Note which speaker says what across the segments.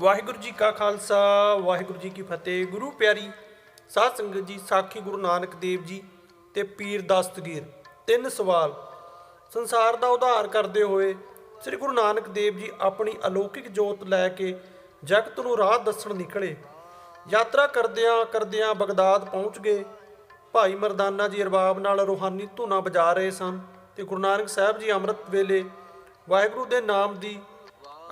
Speaker 1: ਵਾਹਿਗੁਰੂ ਜੀ ਕਾ ਖਾਲਸਾ, ਵਾਹਿਗੁਰੂ ਜੀ ਕੀ ਫਤਿਹ। ਗੁਰੂ ਪਿਆਰੀ ਸਾਧ ਸੰਗਤ ਜੀ, ਸਾਖੀ ਗੁਰੂ ਨਾਨਕ ਦੇਵ ਜੀ ਤੇ ਪੀਰ ਦਸਤਗੀਰ, ਤਿੰਨ ਸਵਾਲ। ਸੰਸਾਰ ਦਾ ਉਧਾਰ ਕਰਦੇ ਹੋਏ ਸ੍ਰੀ ਗੁਰੂ ਨਾਨਕ ਦੇਵ ਜੀ ਆਪਣੀ ਅਲੌਕਿਕ ਜੋਤ ਲੈ ਕੇ ਜਗਤ ਨੂੰ ਰਾਹ ਦੱਸਣ ਨਿਕਲੇ। ਯਾਤਰਾ ਕਰਦਿਆਂ ਕਰਦਿਆਂ ਬਗਦਾਦ ਪਹੁੰਚ ਗਏ। ਭਾਈ ਮਰਦਾਨਾ ਜੀ ਅਰਬਾਬ ਨਾਲ ਰੂਹਾਨੀ ਧੁਨਾਂ ਵਜਾ ਰਹੇ ਸਨ ਤੇ ਗੁਰੂ ਨਾਨਕ ਸਾਹਿਬ ਜੀ ਅੰਮ੍ਰਿਤ ਵੇਲੇ ਵਾਹਿਗੁਰੂ ਦੇ ਨਾਮ ਦੀ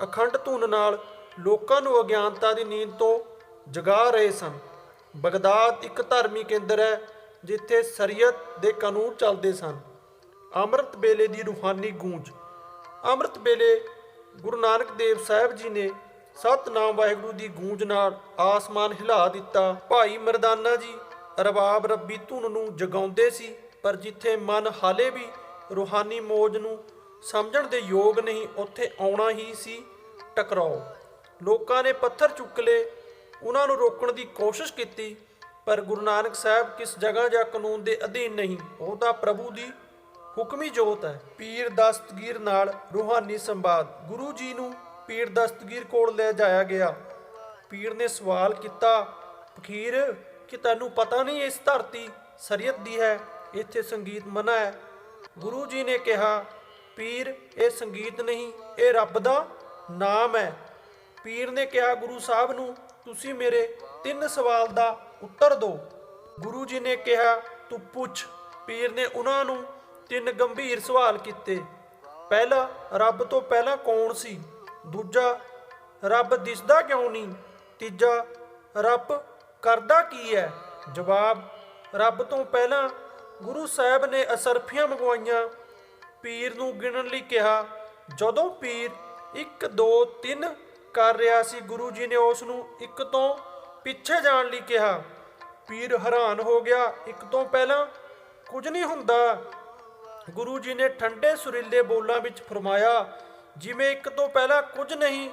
Speaker 1: ਅਖੰਡ ਧੁਨ ਨਾਲ ਲੋਕਾਂ ਨੂੰ ਅਗਿਆਨਤਾ ਦੀ ਨੀਂਦ ਤੋਂ ਜਗਾ ਰਹੇ ਸਨ। ਬਗਦਾਦ ਇੱਕ ਧਰਮੀ ਕੇਂਦਰ ਹੈ, ਜਿੱਥੇ ਸ਼ਰੀਅਤ ਦੇ ਕਾਨੂੰਨ ਚੱਲਦੇ ਸਨ। ਅੰਮ੍ਰਿਤ ਵੇਲੇ ਦੀ ਰੂਹਾਨੀ ਗੂੰਜ। ਅੰਮ੍ਰਿਤ ਵੇਲੇ ਗੁਰੂ ਨਾਨਕ ਦੇਵ ਸਾਹਿਬ ਜੀ ਨੇ ਸਤਨਾਮ ਵਾਹਿਗੁਰੂ ਦੀ ਗੂੰਜ ਨਾਲ ਆਸਮਾਨ ਹਿਲਾ ਦਿੱਤਾ। ਭਾਈ ਮਰਦਾਨਾ ਜੀ ਰਬਾਬ ਰੱਬੀ ਧੁਨ ਨੂੰ ਜਗਾਉਂਦੇ ਸੀ, ਪਰ ਜਿੱਥੇ ਮਨ ਹਾਲੇ ਵੀ ਰੂਹਾਨੀ ਮੋਜ ਨੂੰ ਸਮਝਣ ਦੇ ਯੋਗ ਨਹੀਂ, ਉੱਥੇ ਆਉਣਾ ਹੀ ਸੀ, ਟਕਰਾਓ। ਲੋਕਾਂ ਨੇ ਪੱਥਰ ਚੁੱਕ ਲਏ, ਉਹਨਾਂ ਨੂੰ ਰੋਕਣ ਦੀ ਕੋਸ਼ਿਸ਼ ਕੀਤੀ, ਪਰ ਗੁਰੂ ਨਾਨਕ ਸਾਹਿਬ ਕਿਸ ਜਗ੍ਹਾ ਜਾਂ ਕਾਨੂੰਨ ਦੇ ਅਧੀਨ ਨਹੀਂ, ਉਹ ਤਾਂ ਪ੍ਰਭੂ ਦੀ ਹੁਕਮੀ ਜੋਤ ਹੈ। ਪੀਰ ਦਸਤਗੀਰ ਨਾਲ ਰੂਹਾਨੀ ਸੰਵਾਦ, ਗੁਰੂ ਜੀ ਨੂੰ ਪੀਰ ਦਸਤਗੀਰ ਕੋਲ ਲੈ ਜਾਇਆ ਗਿਆ। ਪੀਰ ਨੇ ਸਵਾਲ ਕੀਤਾ, ਫਕੀਰ, ਕਿ ਤੈਨੂੰ ਪਤਾ ਨਹੀਂ ਇਸ ਧਰਤੀ ਸ਼ਰੀਅਤ ਦੀ ਹੈ, ਇੱਥੇ ਸੰਗੀਤ ਮਨਾ ਹੈ? ਗੁਰੂ ਜੀ ਨੇ ਕਿਹਾ, ਪੀਰ, ਇਹ ਸੰਗੀਤ ਨਹੀਂ, ਇਹ ਰੱਬ ਦਾ ਨਾਮ ਹੈ। ਪੀਰ ਨੇ ਕਿਹਾ, ਗੁਰੂ ਸਾਹਿਬ ਨੂੰ ਤੁਸੀਂ ਮੇਰੇ ਤਿੰਨ ਸਵਾਲ ਦਾ ਉੱਤਰ ਦਿਓ। ਗੁਰੂ ਜੀ ਨੇ ਕਿਹਾ, ਤੂੰ ਪੁੱਛ। ਪੀਰ ਨੇ ਉਹਨਾਂ ਨੂੰ ਤਿੰਨ ਗੰਭੀਰ ਸਵਾਲ ਕੀਤੇ। ਪਹਿਲਾ, ਰੱਬ ਤੋਂ ਪਹਿਲਾਂ ਕੌਣ ਸੀ? ਦੂਜਾ, ਰੱਬ ਦਿਸਦਾ ਕਿਉਂ ਨਹੀਂ? ਤੀਜਾ, ਰੱਬ ਕਰਦਾ ਕੀ ਹੈ? ਜਵਾਬ, ਰੱਬ ਤੋਂ ਪਹਿਲਾਂ ਗੁਰੂ ਸਾਹਿਬ ਨੇ ਅਸਰਫੀਆਂ ਮੰਗਵਾਈਆਂ। ਪੀਰ ਨੂੰ ਗਿਣਨ ਲਈ ਕਿਹਾ, ਜਦੋਂ ਪੀਰ 1 2 3 ਕਰ ਰਿਹਾ ਸੀ। ਗੁਰੂ ਜੀ ਨੇ ਉਸ ਨੂੰ ਇੱਕ ਤੋਂ ਪਿੱਛੇ ਜਾਣ ਲਈ ਕਿਹਾ। ਪੀਰ ਹੈਰਾਨ ਹੋ ਗਿਆ। ਇੱਕ ਤੋਂ ਪਹਿਲਾਂ ਕੁਝ ਨਹੀਂ ਹੁੰਦਾ। ਗੁਰੂ ਜੀ ਨੇ ਠੰਡੇ ਸੁਰੀਲੇ ਬੋਲਾਂ ਵਿੱਚ ਫਰਮਾਇਆ, ਜਿਵੇਂ ਇੱਕ ਤੋਂ ਪਹਿਲਾਂ ਕੁਝ ਨਹੀਂ,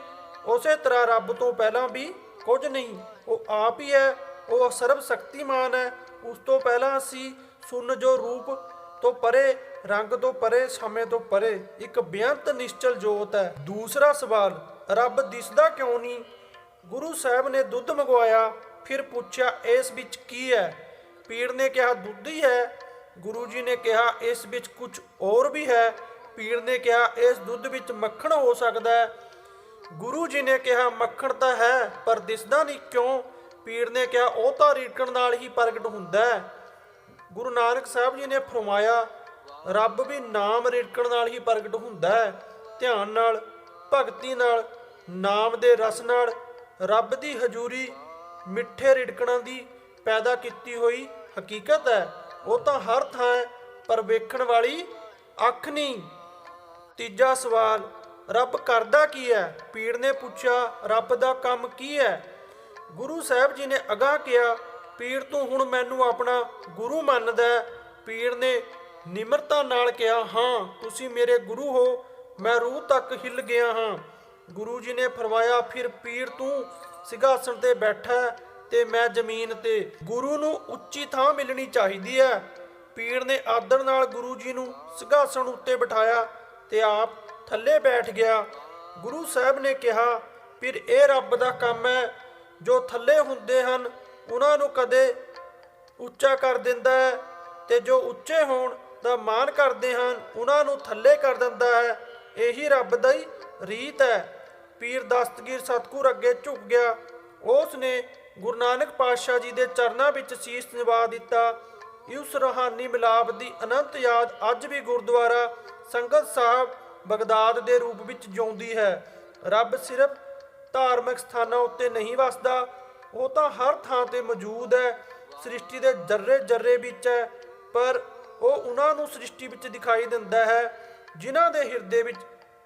Speaker 1: ਉਸੇ ਤਰ੍ਹਾਂ ਰੱਬ ਤੋਂ ਪਹਿਲਾਂ ਵੀ ਕੁਝ ਨਹੀਂ। ਉਹ ਆਪ ਹੀ ਹੈ, ਉਹ ਸਰਬ ਸ਼ਕਤੀਮਾਨ ਹੈ। ਉਸ ਤੋਂ ਪਹਿਲਾਂ ਅਸੀਂ ਸੁਣ ਜੋ ਰੂਪ ਤੋਂ ਪਰੇ, ਰੰਗ ਤੋਂ ਪਰੇ, ਸਮੇਂ ਤੋਂ ਪਰੇ। ਇੱਕ ਬੇਅੰਤ ਨਿਸ਼ਚਲ ਜੋਤ ਹੈ। ਦੂਸਰਾ ਸਵਾਲ, ਰੱਬ ਦਿਸਦਾ ਕਿਉਂ ਨਹੀਂ? ਗੁਰੂ ਸਾਹਿਬ ਨੇ ਦੁੱਧ ਮੰਗਵਾਇਆ, ਫਿਰ ਪੁੱਛਿਆ, ਇਸ ਵਿੱਚ ਕੀ ਹੈ? ਪੀਰ ਨੇ ਕਿਹਾ, ਦੁੱਧ ਹੀ ਹੈ। ਗੁਰੂ ਜੀ ਨੇ ਕਿਹਾ, ਇਸ ਵਿੱਚ ਕੁਝ ਹੋਰ ਵੀ ਹੈ। ਪੀਰ ਨੇ ਕਿਹਾ, ਇਸ ਦੁੱਧ ਵਿੱਚ ਮੱਖਣ ਹੋ ਸਕਦਾ ਹੈ। ਗੁਰੂ ਜੀ ਨੇ ਕਿਹਾ, ਮੱਖਣ ਤਾਂ ਹੈ, ਪਰ ਦਿਸਦਾ ਨਹੀਂ ਕਿਉਂ? ਪੀੜ ਨੇ ਕਿਹਾ, ਉਹ ਤਾਂ ਰੀਟਣ ਨਾਲ ਹੀ ਪ੍ਰਗਟ ਹੁੰਦਾ ਹੈ। ਗੁਰੂ ਨਾਨਕ ਸਾਹਿਬ ਜੀ ਨੇ ਫਰਮਾਇਆ, ਰੱਬ ਵੀ ਨਾਮ ਰੇੜਕਣ ਨਾਲ ਹੀ ਪ੍ਰਗਟ ਹੁੰਦਾ ਹੈ। ਧਿਆਨ ਨਾਲ, ਭਗਤੀ ਨਾਲ, ਨਾਮ ਦੇ ਰਸ ਨਾਲ ਰੱਬ ਦੀ ਹਜ਼ੂਰੀ ਮਿੱਠੇ ਰਿੜਕਣਾਂ ਦੀ ਪੈਦਾ ਕੀਤੀ ਹੋਈ ਹਕੀਕਤ ਹੈ। ਉਹ ਤਾਂ ਹਰ ਥਾਂ ਪਰ ਵੇਖਣ ਵਾਲੀ ਅੱਖ ਨਹੀਂ। ਤੀਜਾ ਸਵਾਲ, ਰੱਬ ਕਰਦਾ ਕੀ ਹੈ? ਪੀੜ ਨੇ ਪੁੱਛਿਆ, ਰੱਬ ਦਾ ਕੰਮ ਕੀ ਹੈ? ਗੁਰੂ ਸਾਹਿਬ ਜੀ ਨੇ ਅਗਾਹ ਕਿਹਾ ਪੀਰ ਤੂੰ ਹੁਣ ਮੈਨੂੰ ਆਪਣਾ ਗੁਰੂ ਮੰਨਦਾ ਪੀਰ ਨੇ ਨਿਮਰਤਾ ਨਾਲ ਕਿਹਾ, ਹਾਂ, ਤੁਸੀਂ ਮੇਰੇ ਗੁਰੂ ਹੋ। ਮੈਂ ਰੂਹ ਤੱਕ ਹਿੱਲ ਗਿਆ ਹਾਂ। ਗੁਰੂ ਜੀ ਨੇ ਫਰਮਾਇਆ, ਫਿਰ ਪੀਰ ਤੂੰ ਸਿੰਘਾਸਣ ਤੇ ਬੈਠਾ ਹੈ ਤੇ ਮੈਂ ਜ਼ਮੀਨ ਤੇ ਗੁਰੂ ਨੂੰ ਉੱਚੀ ਥਾਂ ਮਿਲਣੀ ਚਾਹੀਦੀ ਹੈ। ਪੀਰ ਨੇ ਆਦਰ ਨਾਲ ਗੁਰੂ ਜੀ ਨੂੰ ਸਿੰਘਾਸਣ ਉੱਤੇ ਬਿਠਾਇਆ ਤੇ ਆਪ ਥੱਲੇ ਬੈਠ ਗਿਆ। ਗੁਰੂ ਸਾਹਿਬ ਨੇ ਕਿਹਾ, ਫਿਰ ਇਹ ਰੱਬ ਦਾ ਕੰਮ ਹੈ, ਜੋ ਥੱਲੇ ਹੁੰਦੇ ਹਨ ਉਹਨਾਂ ਨੂੰ ਕਦੇ ਉੱਚਾ ਕਰ ਦਿੰਦਾ ਹੈ ਤੇ ਜੋ ਉੱਚੇ ਹੋਣ ਦਾ ਮਾਣ ਕਰਦੇ ਹਨ, ਉਹਨਾਂ ਨੂੰ ਥੱਲੇ ਕਰ ਦਿੰਦਾ ਹੈ। ਇਹੀ ਰੱਬ ਦਾ ਹੀ ਰੀਤ ਹੈ। ਪੀਰ ਦਸਤਗੀਰ ਸਤਗੁਰ ਅੱਗੇ ਝੁਕ ਗਿਆ। ਉਸ ਨੇ ਗੁਰੂ ਨਾਨਕ ਪਾਤਸ਼ਾਹ ਜੀ ਦੇ ਚਰਨਾਂ ਵਿੱਚ ਸੀਸ ਨਿਵਾ ਦਿੱਤਾ। ਇਸ ਰੂਹਾਨੀ ਮਿਲਾਪ ਦੀ ਅਨੰਤ ਯਾਦ ਅੱਜ ਵੀ ਗੁਰਦੁਆਰਾ ਸੰਗਤ ਸਾਹਿਬ ਬਗਦਾਦ ਦੇ ਰੂਪ ਵਿੱਚ ਜਿਉਂਦੀ ਹੈ। ਰੱਬ ਸਿਰਫ ਧਾਰਮਿਕ ਸਥਾਨਾਂ ਉੱਤੇ ਨਹੀਂ ਵਸਦਾ ਉਹ ਤਾਂ ਹਰ ਥਾਂ ਤੇ ਮੌਜੂਦ ਹੈ, ਸ੍ਰਿਸ਼ਟੀ ਦੇ ਜਰਰੇ ਜਰਰੇ ਵਿੱਚ ਹੈ, ਪਰ ਉਹ ਉਹਨਾਂ ਨੂੰ ਸ੍ਰਿਸ਼ਟੀ ਵਿੱਚ ਦਿਖਾਈ ਦਿੰਦਾ ਹੈ, ਜਿਨ੍ਹਾਂ ਦੇ ਹਿਰਦੇ ਵਿੱਚ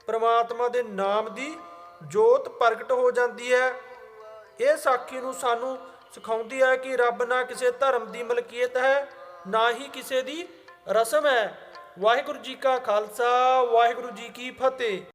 Speaker 1: ਪ੍ਰਮਾਤਮਾ ਦੇ ਨਾਮ ਦੀ ਜੋਤ ਪ੍ਰਗਟ ਹੋ ਜਾਂਦੀ ਹੈ। ਇਹ ਸਾਖੀ ਨੂੰ ਸਾਨੂੰ ਸਿਖਾਉਂਦੀ ਹੈ ਕਿ ਰੱਬ ਨਾ ਕਿਸੇ ਧਰਮ ਦੀ ਮਲਕੀਅਤ ਹੈ, ਨਾ ਹੀ ਕਿਸੇ ਦੀ ਰਸਮ ਹੈ। ਵਾਹਿਗੁਰੂ ਜੀ ਕਾ ਖਾਲਸਾ, ਵਾਹਿਗੁਰੂ ਜੀ ਕੀ ਫਤਿਹ।